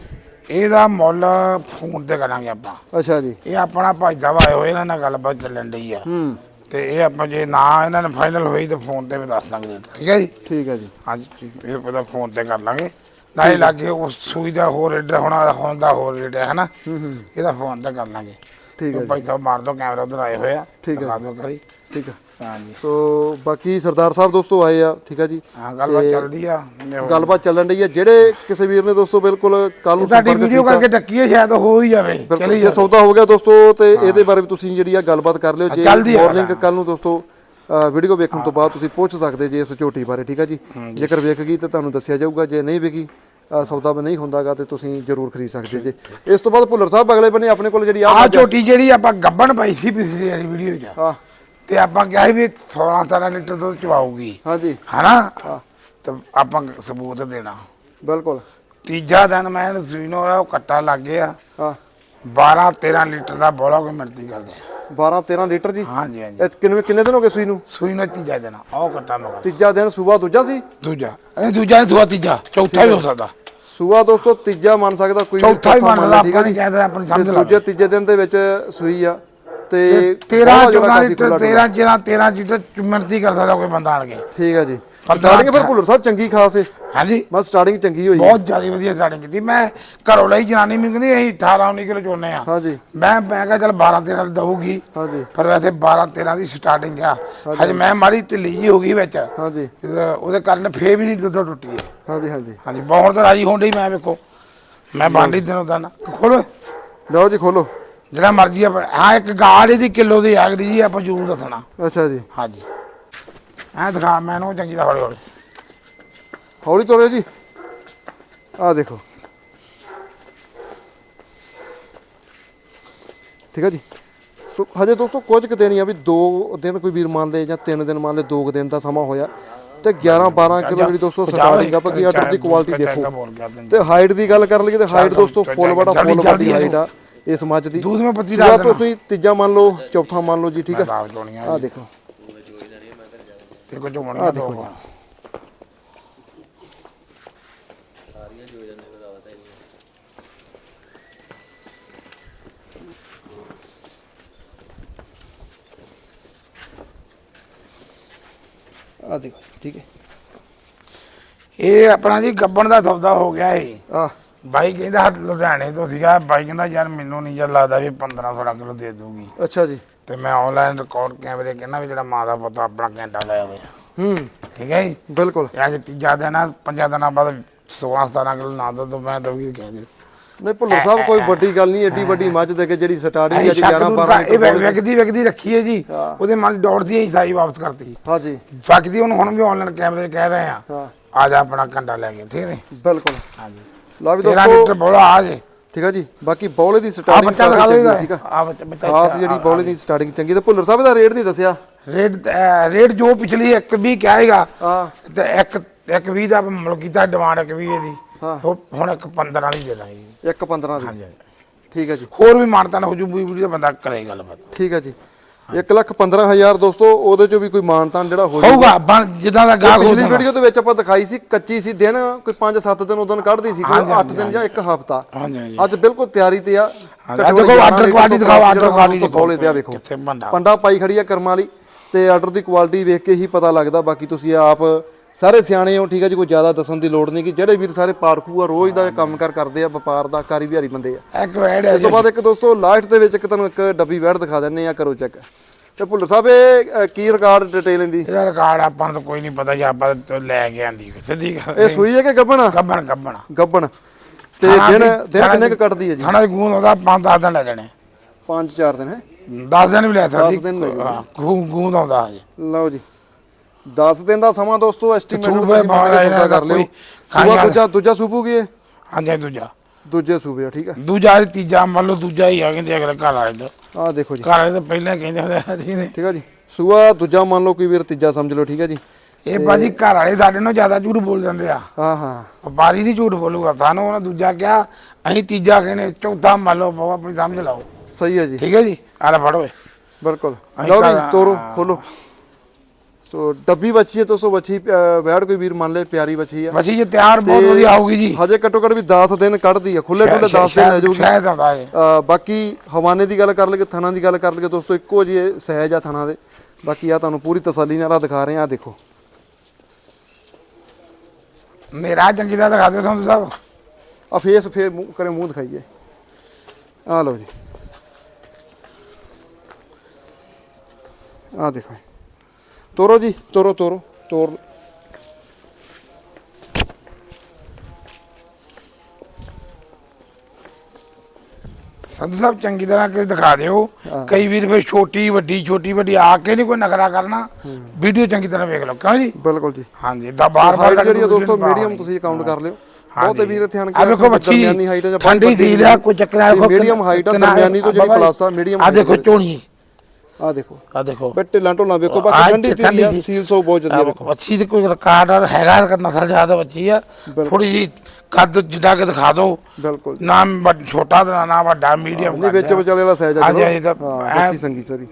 ਇਹਦਾ ਮੁੱਲ ਫੋਨ ਤੇ ਕਰਾਂਗੇ ਆਪਾਂ। ਅੱਛਾ ਜੀ। ਇਹ ਆਪਣਾ ਭਾਈ ਸਾਹਿਬ ਆਏ ਹੋਏ ਇਹਨਾਂ ਨਾਲ ਗੱਲਬਾਤ ਚੱਲਣ ਡਈ ਆ। ਹੂੰ। ਤੇ ਇਹ ਆਪਾਂ ਜੇ ਨਾ ਇਹਨਾਂ ਨੇ ਫਾਈਨਲ ਹੋਈ ਤਾਂ ਫੋਨ ਤੇ ਵੀ ਦੱਸ ਦਾਂਗੇ। ਠੀਕ ਹੈ ਜੀ? ਠੀਕ ਹੈ ਜੀ। ਹਾਂਜੀ ਇਹ ਪਤਾ ਫੋਨ ਤੇ ਕਰ ਲਾਂਗੇ। ਨਾਲੇ ਲੱਗੇ ਉਸ ਸੂਈ ਦਾ ਹੋਰ ਰੇਟ ਹੋਣਾ ਹੁਣ ਦਾ ਹੋਰ ਰੇਟ ਹੈ ਹਨਾ ਇਹਦਾ ਫੋਨ ਤੇ ਕਰ ਲਾਂਗੇ। ਠੀਕ ਹੈ ਭਾਈ ਸਾਹਿਬ ਮਾਰ ਦੋ ਕੈਮਰਾ ਉਧਰ ਆਏ ਹੋਏ ਆ। ਠੀਕ ਹੈ। ਦਿਓ ਕਰੀ। ਠੀਕ ਹੈ ਹਾਂਜੀ। ਸੋ ਬਾਕੀ ਸਰਦਾਰ ਸਾਹਿਬ ਦੋਸਤੋ ਆਏ ਆ ਠੀਕ ਆ ਜੀ। ਹਾਂ ਗੱਲਬਾਤ ਚੱਲਦੀ ਆ। ਗੱਲਬਾਤ ਚੱਲਣ ਰਹੀ ਹੈ ਜਿਹੜੇ ਕਿਸੇ ਵੀਰ ਨੇ ਦੋਸਤੋ ਬਿਲਕੁਲ ਕੱਲ ਨੂੰ ਸੰਪਰਕ ਵੀਡੀਓ ਕਰਕੇ ਟੱਕੀ ਹੈ ਸ਼ਾਇਦ ਹੋ ਹੀ ਜਾਵੇ। ਚਲੀ ਜੇ ਸੌਦਾ ਹੋ ਗਿਆ ਦੋਸਤੋ ਤੇ ਇਹਦੇ ਬਾਰੇ ਵੀ ਤੁਸੀਂ ਜਿਹੜੀ ਆ ਗੱਲਬਾਤ ਕਰ ਲਿਓ। ਜੇ ਆ। ਮਾਰਨਿੰਗ। ਕੱਲ ਨੂੰ ਦੋਸਤੋ ਵੀਡੀਓ ਵੇਖਣ ਤੋਂ ਬਾਅਦ ਤੁਸੀਂ ਪੁੱਛ ਸਕਦੇ ਜੇ ਇਸ ਝੋਟੀ ਬਾਰੇ ਠੀਕ ਆ ਜੀ? ਜੇਕਰ ਵੇਖ ਗਈ ਤਾਂ ਤੁਹਾਨੂੰ ਦੱਸਿਆ ਜਾਊਗਾ ਜੇ ਨਹੀਂ ਵੇਖੀ ਸੌਦਾ ਨਹੀਂ ਹੁੰਦਾਗਾ ਤੇ ਤੁਸੀਂ ਜ਼ਰੂਰ ਖਰੀਦ ਸਕਦੇ ਜੇ। ਇਸ ਤੋਂ ਬਾਅਦ ਭੁੱਲਰ ਸਾਹਿਬ ਅਗਲੇ ਬੰਨੇ ਆਪਣੇ ਕੋਲ ਜਿਹੜੀ ਆ ਝੋਟੀ ਜਿਹੜੀ ਆਪਾਂ ਗੱਬਣ ਪਾਈ ਸੀ ਪਿਛਲੀ ਵਾਲੀ ਵੀਡੀਓ 'ਚ। ਹਾਂ। ਤੇ ਆਪਾਂ ਕਿਹਾ ਵੀ 16 17 ਲੀਟਰ ਦੁੱਧ ਚਵਾਊਗੀ। ਹਾਂਜੀ ਹਨਾ? ਹਾਂ। ਤੇ ਆਪਾਂ ਸਬੂਤ ਦੇਣਾ। ਬਿਲਕੁਲ। ਤੀਜਾ ਦਿਨ ਮੈਂ ਇਹਨੂੰ ਸੂਈ ਨੂੰ ਹੋਇਆ ਉਹ ਕੱਟਾ ਲੱਗ ਗਿਆ। ਹਾਂ। 12 13 ਲੀਟਰ ਦਾ ਬੋਲਾ ਕੋਈ ਮਿਣਤੀ ਕਰਦੇ 12 13 ਲੀਟਰ ਜੀ? ਹਾਂਜੀ ਹਾਂਜੀ। ਇਹ ਕਿੰਨੇ ਕਿੰਨੇ ਦਿਨ ਹੋ ਗਏ ਸੂਈ ਨੂੰ? ਸੂਈ ਨੂੰ ਤੀਜਾ ਦਿਨ ਉਹ ਕੱਟਾ ਮਗਰ ਤੀਜਾ ਦਿਨ ਸੂਆ ਦੂਜਾ ਸੀ? ਦੂਜਾ। ਇਹ ਦੂਜਾ ਨਹੀਂ ਸੂਆ ਤੀਜਾ। ਚੌਥਾ ਵੀ ਹੋ ਸਕਦਾ। ਸੂਆ ਦੋਸਤੋ ਤੀਜਾ ਮੰਨ ਸਕਦਾ ਕੋਈ ਚੌਥਾ ਹੀ ਮੰਨ ਲਾ ਠੀਕ ਜੀ? ਆਪਣੀ ਸਮਝ ਲਾ ਦੂਜੇ ਤੀਜੇ ਦਿਨ ਦੇ ਵਿੱਚ ਸੂਈ ਆ। ਤੇ 13 ਬਹੁਤ ਜ਼ਿਆਦਾ 14 ਕਾਫੀ ਲੀਟਰ ਖੁੱਲ੍ਹਾ 13 ਜਿਹੜਾ 13 ਲੀਟਰ ਮਿਣਤੀ ਕਰ ਸਕਦਾ ਕੋਈ ਬੰਦਾ ਆਣ ਕੇ। ਠੀਕ ਹੈ ਜੀ। ਪੰਦਰਾਂ ਸਟਾਰਟਿੰਗ ਫਿਰ। ਭੁੱਲਰ ਸਾਹਿਬ ਚੰਗੀ ਖਾਸ ਹੈ ਹਾਂਜੀ। ਬਸ ਸਟਾਰਟਿੰਗ ਚੰਗੀ ਹੋਈ। ਬਹੁਤ ਜ਼ਿਆਦਾ ਵਧੀਆ ਸਟਾਰਟਿੰਗ ਕੀਤੀ। ਮੈਂ ਘਰੋਂ ਲਈ ਜਨਾਨੀ ਮੈਨੂੰ ਕਹਿੰਦੀ ਅਸੀਂ 18 19 ਕਿਲੋ ਚੋਨੇ ਆ। ਹਾਂਜੀ। ਮੈਂ ਮੈਂ ਕਿਹਾ ਚਲ 12 13 ਦਊਗੀ। ਹਾਂਜੀ। ਪਰ ਵੈਸੇ 12 13 ਦੀ ਸਟਾਰਟਿੰਗ ਆ। ਹਜੇ। ਮੈਂ ਮਾੜੀ ਢਿੱਲੀ ਜੀ ਹੋ ਗਈ ਵਿੱਚ। ਹਾਂਜੀ। ਉਹਦੇ ਕਾਰਨ ਫੇਰ ਵੀ ਨਹੀਂ ਦੁੱਧ ਟੁੱਟੀ ਹਾਂਜੀ ਹਾਂਜੀ। ਹਾਂਜੀ ਬਹੁਤ ਰਾਜੀ ਹੋਣ ਡਈ ਮੈਂ ਵੇਖੋ। ਮੈਂ ਬਾਂਡੀ ਦਿਨੋਂ ਦਿਨ। ਖੋਲੋ। ਲਓ ਜੀ ਖੋਲੋ। ਜਿਹੜਾ ਮਰਜ਼ੀ ਆ ਹਾਂ ਇੱਕ ਗਾੜ ਇਹਦੀ ਕਿਲੋ ਦੀ ਆਗਰੀ ਜੀ ਆਪਾਂ ਜ਼ਰੂਰ ਦੱਸਣਾ। ਅੱਛਾ ਜੀ। ਹਾਂਜੀ। ਐ ਦਿਖਾ ਮੈਨੂੰ ਚੰਗੀ ਦਾ ਹੌਲੀ ਹੌਲੀ ਹੌਲੀ ਤੋਰਿਓ ਜੀ। ਆਹ ਦੇਖੋ। ਠੀਕ ਹੈ ਜੀ। ਸੋ ਹਜੇ ਦੋਸਤੋ ਕੁਝ ਕੁ ਦਿਨ ਹੀ ਆ ਵੀ ਦੋ ਦਿਨ ਕੋਈ ਵੀਰ ਮੰਨ ਲੇ ਜਾਂ ਤਿੰਨ ਦਿਨ ਮੰਨ ਲੇ ਦੋ ਕੁ ਦਿਨ ਦਾ ਸਮਾਂ ਹੋਇਆ। ਤੇ 11 12 ਕਿਲੋ ਜਿਹੜੀ ਦੋਸਤੋ ਸਟਾਰਟਿੰਗ ਆ ਬਾਕੀ ਆਰਡਰ ਦੀ ਕੁਆਲਿਟੀ ਦੇਖੋ। ਤੇ ਹਾਈਟ ਦੀ ਗੱਲ ਕਰ ਲਈਏ ਤੇ ਹਾਈਟ ਦੋਸਤੋ ਫੁੱਲ ਬੜਾ ਫੁੱਲ ਵੱਡੀ ਹਾਈਟ ਆ ਇਸ ਮੱਝ ਦੀ। ਦੂਧ ਮੈਂ ਪੱਤੀ ਦੇਣਾ। ਤੁਸੀਂ ਤੀਜਾ ਮੰਨ ਲਓ ਚੌਥਾ ਮੰਨ ਲਓ ਜੀ ਠੀਕ ਚੋਣੀਆਂ ਆਹ ਦੇਖੋ। ਤੇ ਕੁਝ ਹੋਣੀਆਂ ਦੋ ਦੇਖੋ ਆਹ ਦੇਖੋ ਠੀਕ ਹੈ। ਇਹ ਆਪਣਾ ਜੀ ਗੱਬਣ ਦਾ ਸੌਦਾ ਹੋ ਗਿਆ ਏ ਆਹ। ਬਾਈ ਕਹਿੰਦਾ ਲੁਧਿਆਣੇ ਤੋਂ ਸੀਗਾ ਬਾਈ ਕਹਿੰਦਾ ਯਾਰ ਮੈਨੂੰ ਨਹੀਂ ਜਦ ਲੱਗਦਾ ਵੀ 15 16 ਕਿਲੋ ਦੇ ਦੂਗੀ ਅੱਛਾ ਜੀ। ਤੇ ਮੈਂ ਆਨਲਾਈਨ ਰਿਕਾਰਡ ਕੈਮਰੇ ਕਹਿੰਦਾ ਵੀ ਜਿਹੜਾ ਮਾਂ ਦਾ ਪੁੱਤ ਆਪਣਾ ਘੰਟਾ ਲੈ ਆਵੇ। ਹੂੰ। ਠੀਕ ਹੈ ਜੀ? ਬਿਲਕੁਲ। ਅੱਜ ਤੀਜਾ ਦਿਨ ਆ ਪੰਜਾਂ ਦਿਨਾਂ ਬਾਅਦ 16 17 ਕਿਲੋ ਨਾ ਦੋ ਮੈਂ ਦਊਗੀ ਕਹਿ ਦਿਓ। ਨਹੀਂ ਭੁੱਲਰ ਸਾਹਿਬ ਕੋਈ ਵੱਡੀ ਗੱਲ ਨਹੀਂ ਏਡੀ ਵੱਡੀ ਮੱਝ ਦੇ ਕੇ ਜਿਹੜੀ ਸਟਾਰਟਿੰਗ ਅੱਜ ਸ਼ੱਕ 11 ਦੂਰ 12 ਕਰ- ਇਹ ਵੇਖਦੀ ਵੇਖਦੀ ਰੱਖੀ ਹੈ ਜੀ। ਹਾਂ। ਉਹਦੇ ਮਨ ਦੌੜਦੀ ਹੈ ਸਾਈ ਵਾਪਸ ਕਰਤੀ। ਹਾਂਜੀ। ਫੱਕਦੀ ਉਹਨੂੰ ਹੁਣ ਵੀ ਆਨਲਾਈਨ ਕੈਮਰੇ ਕਹਿ ਰਹੇ ਆ ਹਾਂ। ਆ ਜਾ ਆਪਣਾ ਘੰਟਾ ਲੈ ਕੇ ਠੀਕ ਨੇ ਬਿਲਕੁਲ। ਹਾਂਜੀ। ਲਾ ਵੀ 13 ਦੋਸਤੋ ਲੀਟਰ ਬੋਲਾ ਆ ਜੇ। ਠੀਕ ਆ ਜੀ? ਬਾਕੀ ਬੌਲੇ ਦੀ ਆ ਸਟਾਰਟਿੰਗ ਬੱਚਾ ਲਗਾ ਲਓ ਠੀਕ ਆ? ਆ ਬੱਚਾ ਖਾਸ ਜਿਹੜੀ ਬੌਲੇ ਦੀ ਸਟਾਰਟਿੰਗ ਚੰਗੀ ਤੇ ਭੁੱਲਰ ਸਾਹਿਬ ਦਾ ਰੇਟ ਨਹੀਂ ਦੱਸਿਆ? ਰੇਟ ਰੇਟ ਜੋ ਪਿਛਲੀ ਇੱਕ ਵੀ ਕਹੇਗਾ ਹਾਂ। ਤੇ ਇੱਕ ਇੱਕ 20 ਦਾ ਮੁੱਲ ਕੀਤਾ ਡਿਮਾਂਡ ਇੱਕ 20 ਦੀ ਹੁਣ ਇੱਕ 15 ਵਾਲੀ ਦੇ ਦਾਂਗੇ ਜੀ। 1 15 ਦੀ। ਹਾਂਜੀ ਠੀਕ ਹੈ ਜੀ। ਹੋਰ ਵੀ ਮਾਨਤਾ ਨਾ ਹੋ ਜੂ ਵੀਡੀਓ ਦਾ ਬੰਦਾ ਕਰੇ ਗੱਲਬਾਤ ਠੀਕ ਹੈ ਜੀ। 1 ਲੱਖ 15 ਹਜ਼ਾਰ ਦੋਸਤੋ ਉਹਦੇ ਚੋਂ ਵੀ ਕੋਈ ਮਾਨਤਾਨ ਜਿਹੜਾ ਹੋ ਹੋਊਗਾ ਬਣ ਜਿੱਦਾਂ ਦਾ ਗਾਹਕ ਪਿਛਲੀ ਹੋਊਗਾ ਵੀਡੀਓ ਦੇ ਵਿੱਚ ਆਪਾਂ ਦਿਖਾਈ ਸੀ ਕੱਚੀ ਸੀ ਦਿਨ ਕੋਈ 5-7 ਦਿਨ ਉਦੋਂ ਕੱਢਦੀ ਸੀ ਕੋਈ ਹਾਂਜੀ, 8 ਦਿਨ ਜਾਂ 1 ਹਫਤਾ। ਹਾਂਜੀ ਹਾਂਜੀ। ਅੱਜ ਬਿਲਕੁਲ ਤਿਆਰੀ ਤੇ ਆ। ਦੇਖੋ ਆਰਡਰ ਕੁਆਲਿਟੀ ਦਿਖਾਓ ਆਰਡਰ ਕੁਆਲਿਟੀ ਦੇਖੋ। ਬੌਲੇ ਤੇ ਆ ਵੇਖੋ। ਕਿੱਥੇ ਬੰਦਾ ਪੰਡਾ ਪਾਈ ਖੜੀ ਆ ਕਰਮਾਂ ਵਾਲੀ ਤੇ ਆਰਡਰ ਦੀ ਕੁਆਲਿਟੀ ਵੇਖ ਕੇ ਹੀ ਪਤਾ ਲੱਗਦਾ ਬਾਕੀ ਤੁਸੀਂ ਆਪ ਸਾਰੇ ਸਿਆਣੇ ਹੋ ਠੀਕ ਹੈ ਜੀ ਕੋਈ ਜ਼ਿਆਦਾ ਦੱਸਣ ਦੀ ਲੋੜ ਨਹੀਂ ਕਿ ਜਿਹੜੇ ਵੀਰ ਸਾਰੇ ਪਾਰਖੂ ਆ ਰੋਜ਼ ਦਾ ਕੰਮ ਕਰ ਕਰਦੇ ਆ ਵਪਾਰ ਦਾ ਕਾਰੀ ਵਿਹਾਰੀ ਬੰਦੇ ਆ। ਇੱਕ ਵੈਡ ਹੈ ਇਸ ਤੋਂ ਬਾਅਦ ਇੱਕ ਦੋਸਤੋ ਲਾਸਟ ਦੇ ਵਿੱਚ ਇੱਕ ਤੁਹਾਨੂੰ ਇੱਕ ਡੱਬੀ ਵੈੜ ਦਿਖਾ ਦਿੰਨੇ ਆ ਕਰੋ ਚੈੱਕ। ਤੇ ਭੁੱਲਰ ਸਾਹਿਬ ਇਹ ਅ, ਕੀ ਰਿਕਾਰਡ ਡਿਟੇਲ ਇਹਦੀ? ਇਹਦਾ ਰਿਕਾਰਡ ਆਪਾਂ ਨੂੰ ਤਾਂ ਕੋਈ ਨਹੀਂ ਪਤਾ ਜੀ ਆਪਾਂ ਤਾਂ ਲੈ ਕੇ ਆਂਦੀ ਸਿੱਧੀ ਗੱਲ ਇਹ ਸੂਈ ਹੈ ਕਿ ਗੱਬਣ? ਗੱਬਣ ਗੱਬਣ। ਗੱਬਣ। ਤੇ ਦਿਨ ਦਿਨ ਕਿੰਨੇ ਕੁ ਕੱਟਦੀ ਹੈ ਜੀ? ਥਾਣਾ ਗੂੰਦ ਆਉਂਦਾ 5-10 ਦਿਨ ਲੈ ਜਾਣੇ। 5-4 ਦਿਨ ਹੈ? 10 ਦਿਨ ਵੀ ਲੈ ਸਕਦੀ। ਦਿਨ ਲੈ ਜਾਣੇ। ਹਾਂ, ਗੂੰ- ਗੂੰਦ ਆਉਂਦਾ ਹਜੇ ਲਓ ਜੀ। 10 ਦਿਨ ਦਾ ਸਮਾਂ ਦੋਸਤੋ ਐਸਟੀਮੇਟ ਸੂਬੇ ਬਾਹਰ ਕਰ ਲਿਓ। ਖਾਈਆਂ- ਦੂਜਾ ਦੂਜਾ ਸੂਪੂਗੀ ਇਹ ਹਾਂਜੀ ਦੂਜਾ। ਦੂਜੇ ਸੂਬੇ ਆ ਠੀਕ ਹੈ ਦੂਜਾ ਤੇ ਤੀਜਾ ਮੰਨ ਲਓ ਦੂਜਾ ਹੀ ਆ ਕਹਿੰਦੇ ਅਗਲੇ ਘਰ ਵਾਲੇ ਦਾ। ਆਹ ਦੇਖੋ ਜੀ। ਘਰ ਵਾਲੇ ਤਾਂ ਪਹਿਲਾਂ ਕਹਿੰਦੇ ਹੁੰਦੇ ਆ ਜੀ ਨੇ। ਠੀਕ ਹੈ ਜੀ। ਸੂਆ ਦੂਜਾ ਮੰਨ ਲਓ ਕੋਈ ਵੀਰ ਤੀਜਾ ਸਮਝ ਲਓ ਠੀਕ ਹੈ ਜੀ। ਇਹ ਬਾਜੀ ਘਰ ਵਾਲੇ ਸਾਡੇ ਨਾਲੋਂ ਜ਼ਿਆਦਾ ਝੂਠ ਬੋਲ ਜਾਂਦੇ ਆ। ਹਾਂ ਹਾਂ। ਵਪਾਰੀ ਦੀ ਝੂਠ ਬੋਲੂਗਾ। ਸਾਨੂੰ ਉਹਨਾਂ ਦੂਜਾ ਕਿਹਾ ਅਸੀਂ ਤੀਜਾ ਕਹਿੰਦੇ ਚੌਥਾ ਮੰਨ ਲਓ ਬਾਬਾ ਆਪਣੀ ਸਮਝ ਲਾਓ। ਸਹੀ ਹੈ ਜੀ। ਠੀਕ ਹੈ ਜੀ? ਆ ਲੈ ਫੜੋ। ਬਿਲਕੁਲ। ਲਓ ਜੀ ਤੋਰੋ ਖੋਲੋ। ਸੋ ਡੱਬੀ ਬੱਚੀ ਹੈ ਦੋਸਤੋ ਬੱਚੀ ਅਹ, ਵੈੜ ਕੋਈ ਵੀਰ ਮੰਨ ਲੇ ਪਿਆਰੀ ਬੱਚੀ ਆ। ਬੱਚੀ ਜੇ ਤਿਆਰ ਬਹੁਤ ਤੇ ਵਧੀਆ ਆਊਗੀ ਜੀ। ਹਜੇ ਘੱਟੋ ਘੱਟ ਵੀ 10 ਦਿਨ ਕੱਢਦੀ ਆ ਖੁੱਲੇ ਡੁੱਲੇ 10 ਦਿਨ ਲੈ ਜਾਊਗੀ। ਸ਼ਾਇਦ ਆਉਂਦਾ ਹੈ। ਬਾਕੀ ਹਵਾਨੇ ਦੀ ਗੱਲ ਕਰ ਲਈਏ ਥਣਾ ਦੀ ਗੱਲ ਕਰ ਲਈਏ ਦੋਸਤੋ ਇੱਕੋ ਜਿਹੇ ਸਹਿਜ ਆ ਥਣਾ ਦੇ। ਬਾਕੀ ਆ ਤੁਹਾਨੂੰ ਪੂਰੀ ਤਸੱਲੀ ਨਾਲ ਦਿਖਾ ਰਹੇ ਆ ਦੇਖੋ। ਮੇਰਾ ਚੰਗੀ ਤਰ੍ਹਾਂ ਦਿਖਾ ਦਿਓ ਤੁਹਾਨੂੰ ਸਾਹਿਬ ਆ ਫੇਸ ਫੇਰ ਮੂੰਹ ਕਰੇ ਮੂੰਹ ਦਿਖਾਈਏ। ਆ ਲਓ ਜੀ। ਆ ਦੇਖੋ। ਤੋਰੋ ਜੀ ਤੋਰੋ ਤੋਰੋ ਤੋਰ ਸਾਹਿਬ ਚੰਗੀ ਤਰ੍ਹਾਂ ਕਿ ਦਿਖਾ ਦਿਓ। ਕਈ ਵੀਰ ਫਿਰ ਛੋਟੀ ਵੱਡੀ ਛੋਟੀ ਵੱਡੀ ਆ ਕੇ ਨਹੀਂ ਕੋਈ ਨਖਰਾ ਕਰਨਾ। ਵੀਡੀਓ ਚੰਗੀ ਤਰ੍ਹਾਂ ਵੇਖ ਲਓ। ਕਿਉਂ ਜੀ? ਬਿਲਕੁਲ ਜੀ। ਹਾਂਜੀ ਤਾਂ ਬਾਰ ਬਾਰ ਜਿਹੜੀ ਦੋਸਤੋ ਮੀਡੀਅਮ ਤੁਸੀਂ ਅਕਾਊਂਟ ਕਰ ਲਿਓ। ਬਹੁਤੇ ਵੀਰ ਇੱਥੇ ਆਣ ਆ ਵੇਖੋ ਬੱਚੀ ਦਰਮਿਆਨੀ ਹਾਈਟ ਜਾਂ ਠੰਡੀ ਦੀ ਦਾ ਕੋਈ ਚੱਕਰ ਆ ਵੇਖੋ ਮੀਡੀਅਮ ਹਾਈਟ ਆ ਦਰਮਿਆਨੀ ਤੋਂ ਜਿਹੜੀ ਪਲੱਸ ਆ ਮੀਡੀਅਮ ਆ ਦੇਖੋ ਝੋਣੀ ਆ ਦੇਖੋ। ਆ ਦੇਖੋ। ਬੇ ਢਿੱਲਾਂ ਢੋਲਾਂ ਵੇਖੋ ਆ ਬਾਕੀ ਠੰਡੀ ਠੰਡੀ ਠੰਡੀ ਸੀ। ਸੀਲ ਸੋ ਬਹੁਤ ਜਲਦੀ ਵੇਖੋ ਬੱਚੀ ਦੇ ਕੋਈ ਰਿਕਾਰਡ ਹੈਗਾ ਕਰਨਾ ਸਰ ਜ਼ਿਆਦਾ ਬੱਚੀ ਆ। ਥੋੜੀ ਜੀ ਕੱਦ ਜਿੱਡਾ ਕੇ ਦਿਖਾ ਦਿਓ ਬਿਲਕੁਲ। ਨਾ ਵੱਡ- ਛੋਟਾ ਤੇ ਨਾ ਵੱਡਾ ਮੀਡੀਅਮ ਨਹੀਂ ਵਿੱਚ ਵਿਚਾਲੇ ਵਾਲਾ ਸਾਈਜ਼ ਆ ਹਾਂਜੀ, ਹਾਂਜੀ, ਚਲੋ ਤਾਂ ਹਾਂ ਐਂ- ਬੱਚੀ ਸੰਗੀ ਸਰੀ।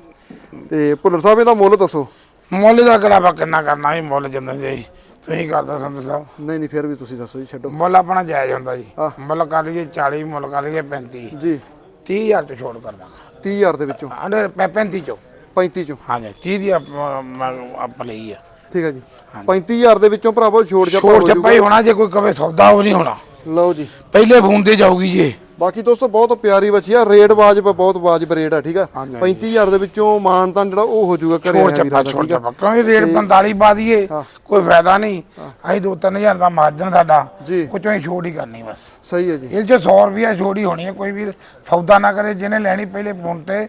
ਤੇ ਭੁੱਲਰ ਸਾਹਿਬ ਇਹਦਾ ਮੁੱਲ ਦੱਸੋ। ਮੁੱਲ ਦਾ ਕਿਹੜਾ ਕਿੰਨਾ ਕਰਨਾ ਮੁੱਲ ਜਾਂਦਾ ਜੀ। ਤੁਸੀਂ ਕਰਦਾ ਸੰਤ ਸਾਹਿਬ। ਨਹੀਂ ਨਹੀਂ ਫਿਰ ਵੀ ਤੁਸੀਂ ਦੱਸੋ ਜੀ ਛੱਡੋ। ਮੁੱਲ ਆਪਣਾ ਜਾਇਜ਼ ਹੁੰਦਾ ਜੀ। ਆਹ। ਮੁੱਲ ਕਰ ਲਈਏ 40 ਮੁੱਲ ਕਰ ਲਈਏ 35 ਜੀ। 30000 ਤੋਂ ਛੋੜ ਕਰਦਾ 30000 ਦੇ ਵਿੱਚੋਂ? ਅੰਡੇ 35 ਚੋਂ। 35 ਚੋਂ। ਹਾਂਜੀ 30 ਦੀ ਆਪ ਲਈ ਆ। ਠੀਕ ਹੈ ਜੀ। 35000 ਦੇ ਵਿੱਚੋਂ ਭਰਾਵੋ ਛੋੜ ਜਾ ਛੋੜ ਚ ਪਈ ਹੋਣਾ ਜੇ ਕੋਈ ਕਵੇ ਸੌਦਾ ਉਹ ਨਹੀਂ ਹੋਣਾ। ਲਓ ਜੀ। ਪਹਿਲੇ ਫੋਨ ਤੇ ਜਾਊਗੀ ਜੀ। ਬਾਕੀ ਦੋਸਤੋ ਬਹੁਤ ਪਿਆਰੀ ਬੱਚੀ ਆ। ਰੇਟ ਵਾਜਬ ਬਹੁਤ ਵਾਜਬ ਰੇਟ ਆ ਠੀਕ ਆ? ਹਾਂਜੀ, 35000 ਦੇ ਵਿੱਚੋਂ ਮਾਨ ਤਾਂ ਜਿਹੜਾ ਉਹ ਹੋ ਜਾਊਗਾ ਘਰੇ ਛੋੜ ਚੱਪਾ ਛੋੜ ਚੱਪਾ ਕਿਉਂਕਿ ਰੇਟ 45 ਪਾ ਦਈਏ। ਕੋਈ ਫਾਇਦਾ ਨਹੀਂ। ਅਸੀਂ 2-3000 ਦਾ ਮਾਰਜਨ ਸਾਡਾ ਜੀ। ਹੀ ਛੋੜ ਹੀ ਕਰਨੀ ਬਸ। ਸਹੀ ਹੈ ਜੀ। ਇਹ ਚ 100 ਰੁਪਿਆ ਛੋੜ ਹੀ ਹੋਣੀ ਹੈ ਕੋਈ ਵੀ ਸੌਦਾ ਨਾ ਕਰੇ ਜਿਹਨੇ ਲੈਣੀ ਪਹਿਲੇ ਫੋਨ ਤੇ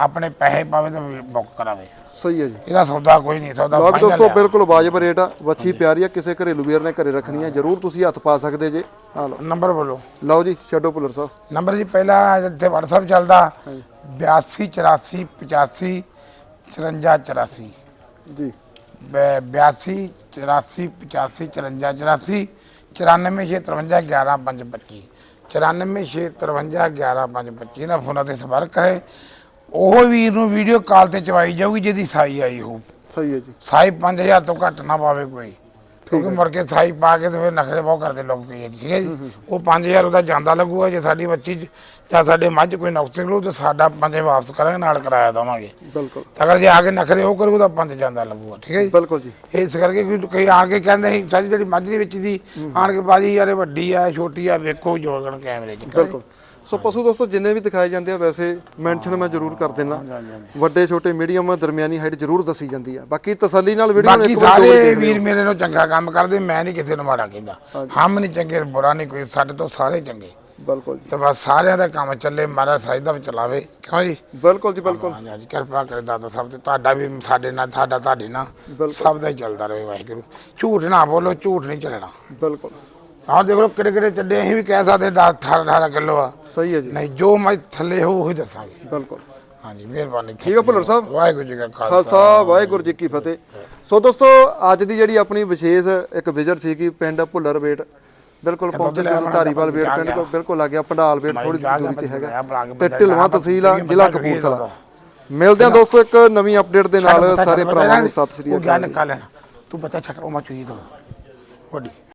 ਆਪਣੇ ਪੈਸੇ ਪਾਵੇ ਤਾਂ ਬੁੱਕ ਕਰਾਵੇ। ਸਹੀ ਹੈ ਜੀ। ਇਹਦਾ ਸੌਦਾ ਕੋਈ ਨਹੀਂ ਸੌਦਾ ਲਓ ਵੀ ਦੋਸਤੋ। ਬਿਲਕੁਲ ਵਾਜਬ ਰੇਟ ਆ। ਬੱਚੀ ਪਿਆਰੀ ਆ ਕਿਸੇ ਘਰੇਲੂ ਵੀਰ ਨੇ ਘਰੇ ਰੱਖਣੀ ਆ। ਜਰੂਰ ਤੁਸੀਂ ਹੱਥ ਪਾ ਸਕਦੇ ਜੇ। ਆ ਲਓ। ਨੰਬਰ ਬੋਲੋ। ਲਓ ਜੀ ਛੱਡੋ ਭੁੱਲਰ ਸਾਹਿਬ। ਨੰਬਰ ਜੀ ਪਹਿਲਾ ਜਿੱਥੇ WhatsApp ਚੱਲਦਾ। 82 84 85 54 84 ਜੀ। 82 84 85 54 84 94 11 525 94 11 525 ਨਾ ਫੋਨਾਂ ਤੇ ਸੰਪਰਕ ਕਰੇ ਉਹ ਵੀਰ ਨੂੰ ਵੀਡੀਓ ਕਾਲ ਤੇ ਚਵਾਈ ਜਾਊਗੀ ਜਿਹਦੀ ਸਾਈ ਆਈ ਹੋ ਸਹੀ ਹੈ ਜੀ। ਸਾਈ 5000 ਤੋਂ ਘੱਟ ਨਾ ਪਾਵੇ ਕੋਈ। ਕਿਉਂਕਿ ਮੁੜ ਕੇ ਸਾਈ ਪਾ ਕੇ ਤੇ ਫਿਰ ਨਖਰੇ ਬਹੁਤ ਕਰਦੇ ਲੋਕ ਪਈ ਠੀਕ ਹੈ ਜੀ? ਉਹ 5000 ਉਹਦਾ ਜਾਂਦਾ ਲੱਗੂਗਾ ਜੇ ਸਾਡੀ ਬੱਚੀ ਜਾਂ ਸਾਡੇ ਮੱਝ ਕੋਈ ਨੁਕਸ ਨਿਕਲੂ ਤੇ ਸਾਡਾ ਪੰਜੇ ਵਾਪਸ ਕਰਾਂਗੇ ਨਾਲ ਕਿਰਾਇਆ ਦੇਵਾਂਗੇ। ਬਿਲਕੁਲ। ਅਗਰ ਜੇ ਆ ਕੇ ਨਖਰੇ ਉਹ ਕਰੂਗਾ ਤਾਂ ਪੰਜ ਜਾਂਦਾ ਲੱਗੂਗਾ ਠੀਕ ਹੈ ਜੀ? ਬਿਲਕੁਲ ਜੀ। ਇਸ ਕਰਕੇ ਕੋਈ ਕਈ ਆਣ ਕੇ ਕਹਿੰਦੇ ਸੀ ਸਾਡੀ ਜਿਹੜੀ ਮੱਝ ਦੇ ਵਿੱਚ ਦੀ ਆਣ ਕੇ ਬਾਜੀ ਯਾਰੇ ਵੱਡੀ ਆ ਛੋਟੀ ਆ ਵੇਖੋ ਜੋਗਣ ਕੈਮਰੇ 'ਚ ਬਿਲਕੁਲ। ਸੋ ਪਸ਼ੂ ਦੋਸਤੋ ਜਿੰਨੇ ਵੀ ਦਿਖਾਏ ਜਾਂਦੇ ਆ ਵੈਸੇ ਮੈਂਸ਼ਨ ਮੈਂ ਜ਼ਰੂਰ ਕਰ ਦੇਣਾ ਵੱਡੇ ਛੋਟੇ ਮੀਡੀਅਮ ਦਰਮਿਆਨੀ ਹਾਈਟ ਜ਼ਰੂਰ ਦੱਸੀ ਜਾਂਦੀ ਆ। ਬਾਕੀ ਤਸੱਲੀ ਨਾਲ ਵੀਡੀਓ ਨੂੰ ਬਾਕੀ ਸਾਰੇ। ਵੀਰ ਮੇਰੇ ਨਾਲ ਚੰਗਾ ਕੰਮ ਕਰਦੇ ਮੈਂ ਨਹੀਂ ਕਿਸੇ ਨੂੰ ਮਾੜਾ ਕਹਿੰਦਾ। ਹਮ ਨਹੀਂ ਚੰਗੇ ਬੁਰਾ ਨਹੀਂ ਕੋਈ ਸਾਡੇ ਤੋਂ ਸਾਰੇ ਚੰਗੇ। ਬਿਲਕੁਲ ਜੀ। ਤੇ ਬਸ ਸਾਰਿਆਂ ਦਾ ਕੰਮ ਚੱਲੇ ਮਹਾਰਾਜ ਸਾਜਦਾ ਵੀ ਚਲਾਵੇ। ਕਿਉਂ ਜੀ? ਬਿਲਕੁਲ ਜੀ ਬਿਲਕੁਲ। ਹਾਂਜੀ ਹਾਂਜੀ ਕਿਰਪਾ ਕਰੇ ਦਾਦਾ ਸਭ ਤੇ। ਤੁਹਾਡਾ ਵੀ ਸਾਡੇ ਨਾਲ ਸਾਡਾ ਤੁਹਾਡੇ ਨਾਲ। ਸਭ ਦਾ ਹੀ ਚੱਲਦਾ ਰਹੇ ਵਾਹਿਗੁਰੂ। ਝੂਠ ਨਾ ਬੋਲੋ ਝੂਠ ਨਹੀਂ ਚੱਲਣਾ। ਬਿਲਕੁਲ। ਆਹ ਦੇਖ ਲਓ ਕਿਹੜੇ ਕਿਹੜੇ ਚੱਡੇ ਅਸੀਂ ਵੀ ਕਹਿ ਸਕਦੇ 10 18 18 ਕਿਲੋ ਆ। ਸਹੀ ਹੈ ਜੀ। ਨਹੀਂ ਜੋ ਮੈਂ ਥੱਲੇ ਹੋ ਉਹੀ ਦੱਸਾਂਗੇ। ਬਿਲਕੁਲ। ਹਾਂਜੀ ਮਿਹਰਬਾਨੀ ਠੀਕ ਹੈ ਭੁੱਲਰ ਸਾਹਿਬ। ਵਾਹਿਗੁਰੂ ਜੀ ਕਾ ਖਾਲਸਾ। ਵਾਹਿਗੁਰੂ ਜੀ ਕੀ ਫਤਿਹ। ਸੋ ਦੋਸਤੋ ਅੱਜ ਦੀ ਜਿਹੜੀ ਆਪਣੀ ਵਿਸ਼ੇਸ਼ ਇੱਕ ਵਿਜ਼ਿਟ ਸੀਗੀ ਪਿੰਡ ਭੁੱਲਰ ਬੇਟ ਬਿਲਕੁਲ ਪਹੁੰਚੇ ਜਦੋਂ ਧਾਰੀਵਾਲ ਜਾ ਪਿੰਡ। ਕੋਲ ਬਿਲਕੁਲ ਲੱਗ ਗਿਆ ਪੰਡਾਲ ਵੇਟ ਥੋੜੀ ਦੂਰੀ ਤੇ ਹੈਗਾ। ਕੇ ਤੇ ਢਿਲਵਾਂ ਤਹਿਸੀਲ ਆ ਜ਼ਿਲ੍ਹਾ ਕਪੂਰਥਲਾ। ਮਿਲਦੇ ਆ ਦੋਸਤੋ ਇੱਕ ਨਵੀਂ ਅਪਡੇਟ ਦੇ ਨਾਲ ਸਾਰੇ ਭਰਾਵਾਂ ਨੂੰ ਸਤਿ ਸ੍ਰੀ ਅਕਾਲ ਤੂੰ ਬੱਚਾ ਛੱਡ ਉਹ ਮਾ ਚੁਈ ਦੋ ਵੱਡੀ।